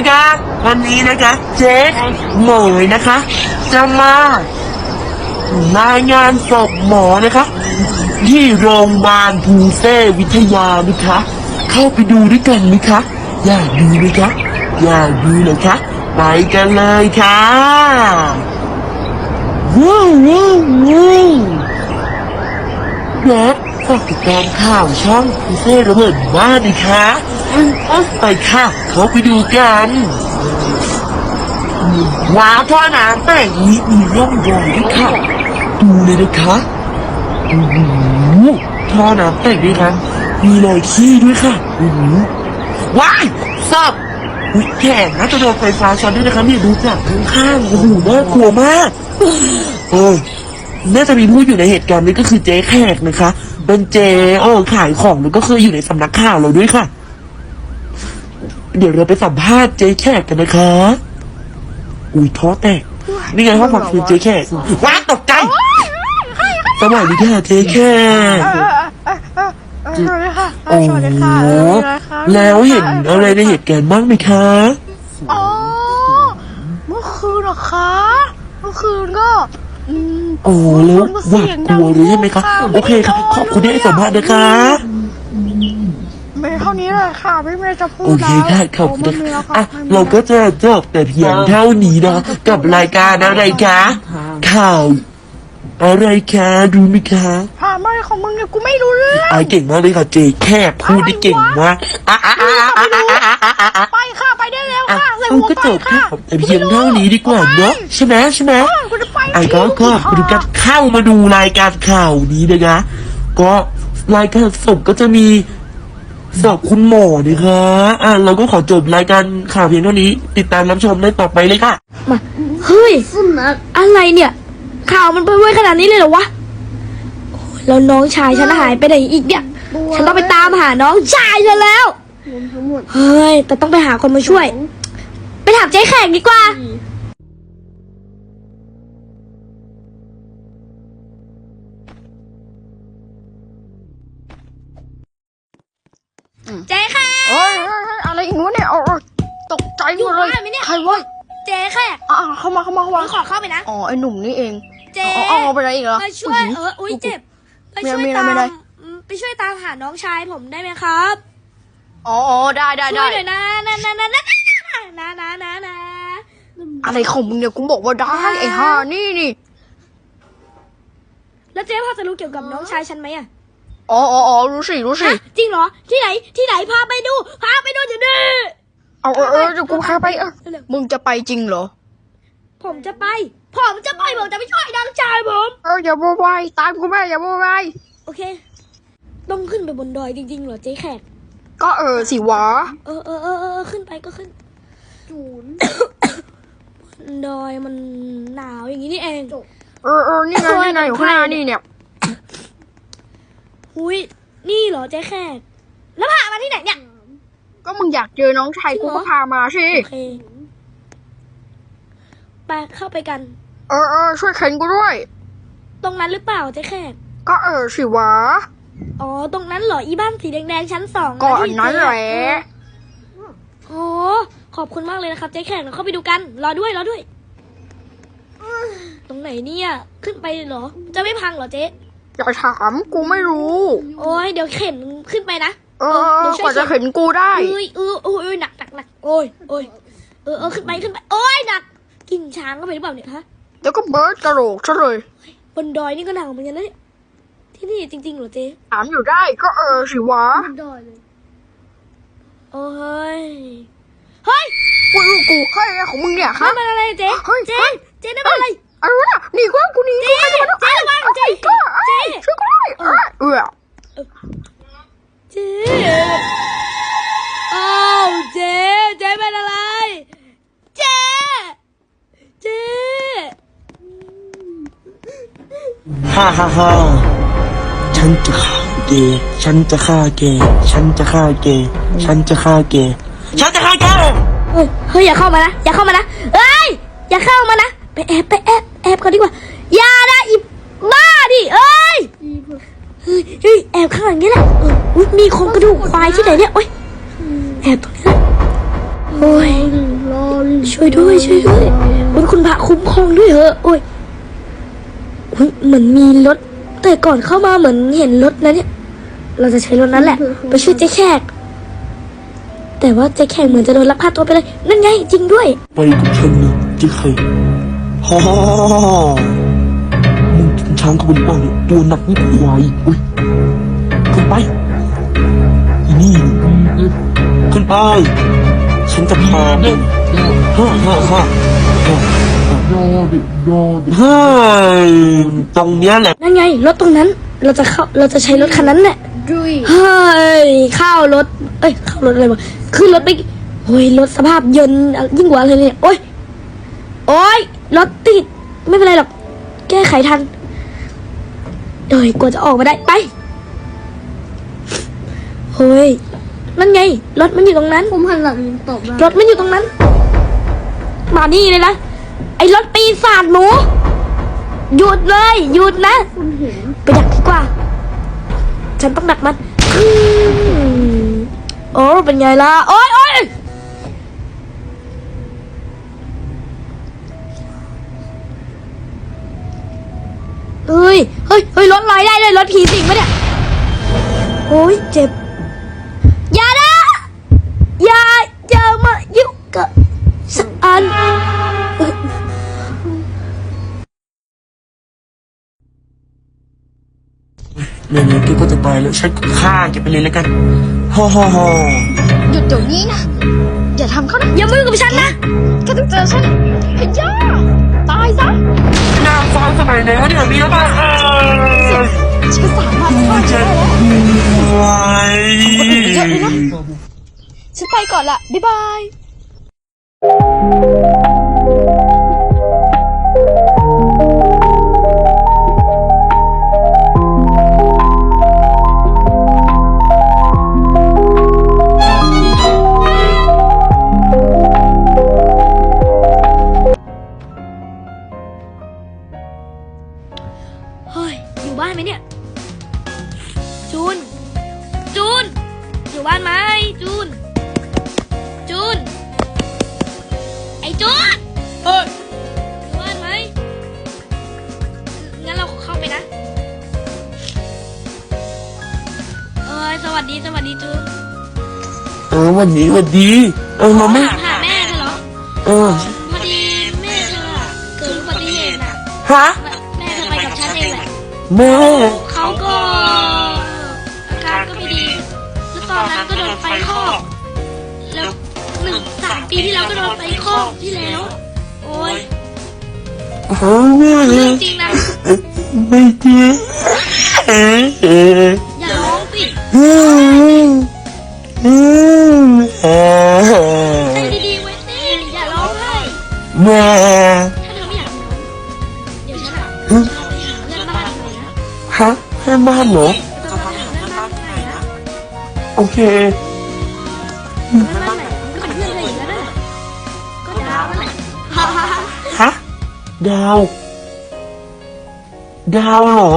นะคะ วันนี้นะคะเจ๊หมยนะคะจะมารายงานศพหมอนะคะ ที่โรงพยาบาลภูเซวิทยานะคะ เข้าไปดูด้วยกันไหมคะ อยากดูไหมคะอยากดูเลยคะไปกันเลยค่ะว้าวว้าวว้าวและ ฝากติดตามข่าวช่องภูเซ่ระเบิดบ้านนะคะไปค่ะเขาไปดูกัน ว้าวท่อน้ำแต่งนี้มีร่องรอยด้วยค่ะ ดูเลยนะคะโอ้โหท่อน้ำแต่งด้วยนะมีรอยขี้ด้วยค่ะโอ้โหว้ายสับอุ๊ยแขนน่าจะโดนไฟฟ้าช็อตด้วยนะคะนี่ดูจากข้างๆโอ้โหน่ากลัวมากโอ้ น่าจะมีผู้อยู่ในเหตุการณ์นี้ก็คือเจ๊แขกนะคะ เป็นเจ๊เออขายของแล้วก็เคยอยู่ในสำนักข่าวเราด้วยค่ะ เดี๋ยวเราไปสัมภาษณ์เจ๊แขกกันนะคะ อุ้ยท้อแตกนี่ไงห้องพักคือเจ๊แขกว้าตกใจสวัสดีค่ะเจ๊แขกสวัสดีค่ะโอ้สวัสดีค่ะโหเออมีอะไรคะแล้วเห็นอะไรในเหตุการณ์บ้างไหมคะอ๋อเมื่อคืนเหรอคะ เมื่อคืนก็ อืม โอ้แล้วหวาดกลัวหรือยังไหมคะโอเคครับขอบคุณที่ให้สัมภาษณ์นะคะไม่เท่านี้แหละค่ะพี่เมย์จะพูดโอเคค่ะขอบคุณนอะเราก็จะจบแต่เพียงเท่านี้นะกับรายการอะไรคะข่าวอะไรคะรู้ไหมคะผ่านมาของมึงเนี่ยกูไม่รู้เรื่องไอ่เก่งมากเลยค่ะเจแค่พูดได้เก่งมากไปค่ะไปได้แล้วค่ะเลยหัวไปค่ค่ะแต่เพียงเท่านี้ดีกว่าเนาะใช่ไหมใช่ไหม ไอ้ก็ก็มาดูกันเข้ามาดูรายการข่าวนี้นะคะก็รายการสดก็จะมีสอบคุณหมอนะคะอะเราก็ขอจบรายการข่าวเพียงเท่านี้ ติดตามรับชมได้ต่อไปเลยค่ะมาเฮ้ยอะไรเนี่ย ข่าวมันไปไวขนาดนี้เลยเหรอวะแล้วน้องชายฉันหายไปไหนอีกเนี่ย ฉันต้องไปตามหาน้องชายฉันแล้ว เฮ้ย แต่ต้องไปหาคนมาช่วย ไปถามเจ๊แขกดีกว่า ตกใจหมดเลยอยู่บ้านไหมเนี่ย ใครวะเจ๊แขกอะอะเข้ามาเข้ามาเข้ามาขอเข้าไปนะ อ๋อไอ้หนุ่มนี่เองเจ๊อ๋อเอาเอาไปไหนอีกเหรอมาช่วย เออ อุ้ยเจ็บ ไปช่วยมีอะไรตามมีอะไรอืมไปช่วยตามหาน้องชายผมได้ไหมครับอ๋ออ๋อได้ได้ช่ได้วยหน่อยนะนะนะนะนะนะนะนะนะอะไรของมึงเนี่ยกูบอกว่าได้ไอ้ห่านี่นี่แล้วเจ๊พอจะรู้เกี่ยวกับน้องชายฉันไหมอะอ๋ออ๋ออ๋อรู้สิรู้สิฮะจริงเหรอที่ไหนที่ไหนพาไปดูพาไปดูเดี๋ยวนี้ เอาเออเออเดี๋ยวกูพาไปเออมึงจะไปจริงเหรอ ผมจะไป ผมจะไป ผมจะไปช่วยน้องชายผม เอออย่าโวยวายตามกูแม่อย่าโวยวายโอเค ต้องขึ้นไปบนดอยจริงๆเหรอเจ๊แขก ก็เออสิวะ เออเออเออเออขึ้นไปก็ขึ้นจูนดอยมันหนาวอย่างนี้นี่เอง เออเออนี่ไงนี่ไงอยู่ข้างหน้านี่เนี่ยหุยนี่เหรอเจ๊แขกแล้วพามาที่ไหนเนี่ย ก็มึงอยากเจอน้องชายกูก็พามาสิ โอเค ไปเข้าไปกัน เออเออช่วยเข็นกูด้วย ตรงนั้นหรือเปล่าเจ๊แขก ก็เออสิวะ อ๋อ ตรงนั้นเหรอ อีบ้านสีแดงๆชั้นสองก็อันที่นั้นเจ๊แหละโอ้ขอบคุณมากเลยนะครับเจ๊แขกเราเข้าไปดูกัน รอด้วย รอด้วย ตรงไหนเนี่ย ขึ้นไปเหรอ จะไม่พังเหรอเจ๊อย่าถามกูไม่รู้ โอ้ยเดี๋ยวเข็นขึ้นไปนะ เออเออกว่าจะเข็นกูได้ เอ้ยเออโอ้ยโอ้ยหนักหนักหนักโอ้ยโอ้ยเออเออขึ้นไปขึ้นไปโอ้ยหนักกินช้างเข้าไปหรือเปล่าเนี่ยฮะแล้วก็เบิร์ดกระโหลกซะเลย บนดอยนี่ก็หนาวเหมือนกันนะเนี่ยที่นี่จริงๆเหรอเจ๊ถามอยู่ได้ก็เออสิวะโอ้ยเฮ้ยกูกูเฮ้ยอะไรของมึงเนี่ยฮะนั่นมันอะไรเจ๊เฮ้ย เจ๊เฮ้ยเจ๊นั่นมันอะไร อะไรวะหนีกูแล้วกูหนีกูใครจะมาเจ๊ระวังเจ๊ก็เอ้ยเจ๊ช่วยกูด้วยเออเออ เจ๊อ้าวเจ๊เจ๊เป็นอะไร เจ๊เจ๊ฮ่าฮ่าฮ่าฉันจะฆ่าแกฉันจะฆ่าแกฉันจะฆ่าแกฉันจะฆ่าแกฉันจะฆ่าแกเฮ้ยเฮ้ยอย่าเข้ามานะ อย่าเข้ามานะเอ้ย อย่าเข้ามานะ ไปแอบไปแอบแอบก่อนดีกว่า อย่านะอีบ้าดิเอ้ย ยเฮ้ยแอบข้างหลังนี่แหละเอออุ๊ยมีโครงกระดูกควายที่ไหนเนี่ยโอ้ยแอบตรงนี้แหละโอ้ยช่วยด้วยโอ้วยคุณพระคุ้มครองด้วยเหอะโอ้ยโอ้ยเหมือนมีรถ แต่ก่อนเข้ามาเหมือนเห็นรถนะเนี่ย เราจะใช้รถนั้นแหละ ไปช่วยเจ๊แขกแต่ว่าเจ๊แขกเหมือนจะโดนลักพาตัวไปเลย นั่นไงจริงด้วย ไปกับฉันนะเจ๊ไข่ฮ่าฮ่า ฮ่าฮ่าฮ่ามึงกินช้างกับมันบ้างเนี่ยตัวหนักนี่ควายอุ้ยขึ้นไปอีนี่ขึ้นไป ฉันจะพาไปฮ่าฮ่าฮ่าฮ่ายอดิยอดิเฮ้ยตรงเนี้ยแหละนั่นไงรถตรงนั้น เราจะเข้าเราจะใช้รถคันนั้นแหละดุยเฮ้ยข้าวรถ เอ้ยข้าวรถอะไรวะขึ้นรถไปโอ้ยรถสภาพเยินยิ่งกว่าอะไรเนี่ยโอ้ยโอ้ยรถติดไม่เป็นไรหรอก แก้ไขทัน เอ้ยกว่าจะออกมาได้ไปเฮ้ยนั่นไง รถมันอยู่ตรงนั้น ผมหันหลังตบรถมันอยู่ตรงนั้น มานี่เลยนะไอ้รถปีศาจหมูหยุดเลยหยุดนะคุณเห็นไปดักดีกว่า ฉันต้องดักมันอืมโอ้เป็นไงล่ะโอ๊ยโอ๊ยเฮ้ย เฮ้ยเฮ้ยรถลอยได้เลยรถผีสิงปะเนี่ยโอ้ยเจ็บ อย่านะ อย่าอย่ามายุ่งกับสักอันเอ้ยเร็วๆแกก็จะตายแล้วฉันก็ฆ่าแกไปเลยแล้วกันฮ่าฮ่าฮ่าหยุดเดี๋ยวนี้นะ อย่าทำเขานะอย่ามายุ่งกับฉันนะแค่ต้องเจอฉันขย่าตายซะนางฟ้าสมัยไหนวะเนี่ยมีแล้วป่ะ ฉันสามารถฆ่าเธอได้แล้วไว้เยอะเลยนะ ฉันไปก่อนละบ๊ายบาย จูนเอ้ยอยู่บ้านไหมงั้นเราเข้าไปนะเอ้ยสวัสดีสวัสดีจูนเออวันนี้วันดี เออมาแม่หาแม่เธอเหรอเออพอดีแม่เธออะเกิดอุบัติเหตุน่ะฮะแม่เธอไปกับฉันเองแหละแม่เขาก็อาการก็ไม่ดีแล้วตอนนั้นก็โดนไฟคลอกแล้วหนึ่งสามปีที่แล้วก็โดนไฟคล อกที่แล้ว โอ้ยเออแม่เรื่องจริงนะ ไม่จริงเออเอออย่าร้องสิอืมอืมเออใจดีๆไว้สิอย่าร้องไห้แม่ถ้าเธอไม่อยากร้องเดี๋ยวฉันอะจะไปหาเพื่อนบ้านหน่อยนะฮะให้บ้านเหรอจะพาไปหาเพื่อนบ้านหน่อยนะโอเคเดาว ดาวเหรอ